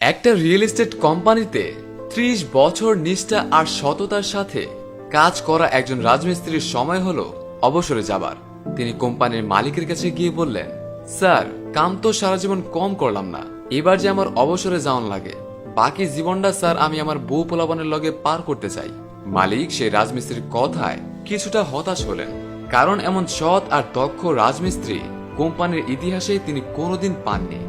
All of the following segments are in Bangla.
একটা রিয়েল এস্টেট কোম্পানিতে ত্রিশ বছর নিষ্ঠা আর সততার সাথে কাজ করা একজন রাজমিস্ত্রির সময় হলো অবসরে যাবার। তিনি কোম্পানির মালিকের কাছে গিয়ে বললেন, স্যার, কাম তো সারা জীবন কম করলাম না। এবার যে আমার অবসরে যাওয়ান লাগে, বাকি জীবনটা স্যার আমি আমার বউ পোলাবানের লগে পার করতে চাই। মালিক সেই রাজমিস্ত্রির কথায় কিছুটা হতাশ হলেন, কারণ এমন সৎ আর দক্ষ রাজমিস্ত্রি কোম্পানির ইতিহাসে তিনি কোনোদিন পাননি।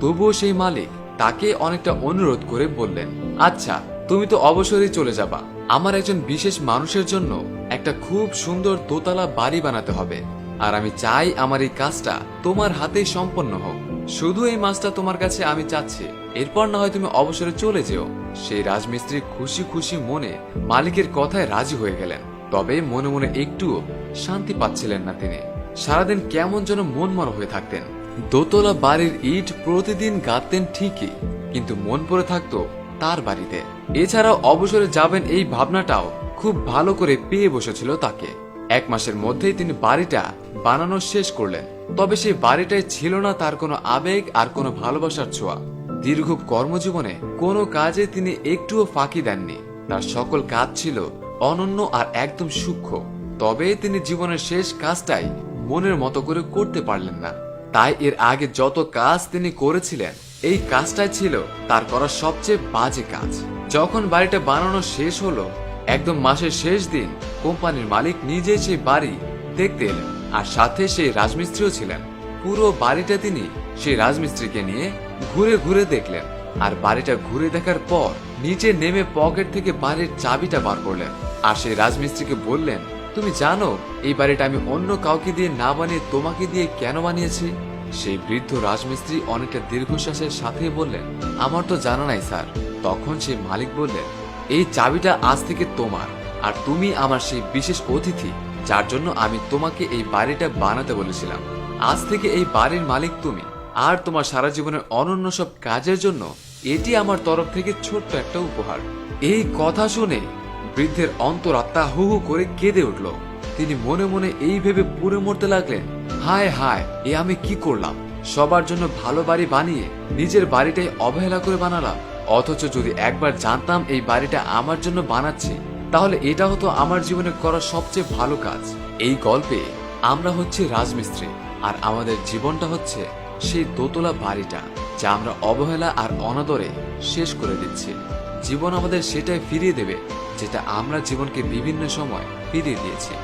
তবুও সেই মালিক তাকে অনেকটা অনুরোধ করে বললেন আচ্ছা তুমি তো অবসরই চলে যাবা। আমার একজন বিশেষ মানুষের জন্য একটা খুব সুন্দর দোতলা বাড়ি বানাতে হবে। আর আমি চাই আমার এই কাজটা তোমার হাতেই সম্পন্ন হোক। শুধু এই মাছটা তোমার কাছে আমি চাচ্ছি। এরপর না হয় তুমি অবসরে চলে যেও। সেই রাজমিস্ত্রি খুশি খুশি মনে মালিকের কথায় রাজি হয়ে গেলেন। তবে মনে মনে একটুও শান্তি পাচ্ছিলেন না তিনি। সারাদিন কেমন যেন মনমর হয়ে থাকতেন। দোতলা বাড়ির ইট প্রতিদিন গাঁথতেন ঠিকই, কিন্তু মন পড়ে থাকতো তার বাড়িতে। এছাড়াও অবসরে যাবেন এই ভাবনাটাও খুব ভালো করে পেয়ে বসেছিল তাকে। এক মাসের মধ্যেই তিনি বাড়িটা বানানো শেষ করলেন। তবে সেই বাড়িটায় ছিল না তার কোনো আবেগ আর কোনো ভালোবাসার ছোঁয়া। দীর্ঘ কর্মজীবনে কোনো কাজে তিনি একটুও ফাঁকি দেননি। তার সকল কাজ ছিল অনন্য আর একদম সূক্ষ্ম। তবে তিনি জীবনের শেষ কাজটাই মনের মতো করে করতে পারলেন না। তাই এর আগে যত কাজ তিনি করেছিলেন, এই কাজটাই ছিল তার করা সবচেয়ে বাজে কাজ। যখন বাড়িটা বানানো শেষ হলো, একদম মাসের শেষ দিন কোম্পানির মালিক নিজেই সেই বাড়ি দেখতে এলেন আর সাথে সেই রাজমিস্ত্রিও ছিলেন। পুরো বাড়িটা তিনি সেই রাজমিস্ত্রিকে নিয়ে ঘুরে ঘুরে দেখলেন আর বাড়িটা ঘুরে দেখার পর নিচে নেমে পকেট থেকে বাড়ির চাবিটা বার করলেন আর সেই রাজমিস্ত্রিকে বললেন তুমি জানো, এই বাড়িটা আমি অন্য কাউকে দিয়ে না বানিয়ে তোমাকে দিয়ে কেন বানিয়েছি? সেই বৃদ্ধ রাজমিস্ত্রি অনেকটা দীর্ঘশ্বাসের সাথে বললেন, আমার তো জানা নাই, স্যার। তখন সেই মালিক বললেন, এই চাবিটা আজ থেকে তোমার, আর তুমি আমার সেই বিশেষ অতিথি, যার জন্য আমি তোমাকে এই বাড়িটা বানাতে বলেছিলাম। আজ থেকে এই বাড়ির মালিক তুমি, আর তোমার সারা জীবনের অনন্য সব কাজের জন্য এটি আমার তরফ থেকে ছোট্ট একটা উপহার। এই কথা শুনে বৃদ্ধের অন্তরাত্মা হু হু করে কেঁদে উঠল। তিনি মনে মনে এই ভেবে পুড়ে মরতে লাগলেন। হায় হায়, এ আমি কি করলাম? সবার জন্য ভালো বাড়ি বানিয়ে নিজের বাড়িটাই অবহেলা করে বানালাম। অথচ যদি একবার জানতাম এই বাড়িটা আমার জন্য বানাচ্ছি, তাহলে এটা হতো আমার জীবনে করা সবচেয়ে ভালো কাজ। এই গল্পে আমরা হচ্ছে রাজমিস্ত্রি আর আমাদের জীবনটা হচ্ছে সেই দোতলা বাড়িটা, যা আমরা অবহেলা আর অনাদরে শেষ করে দিচ্ছি। জীবন আমাদের সেটাই ফিরিয়ে দেবে যেটা আমরা জীবনকে বিভিন্ন সময় ফিরিয়ে দিয়েছি।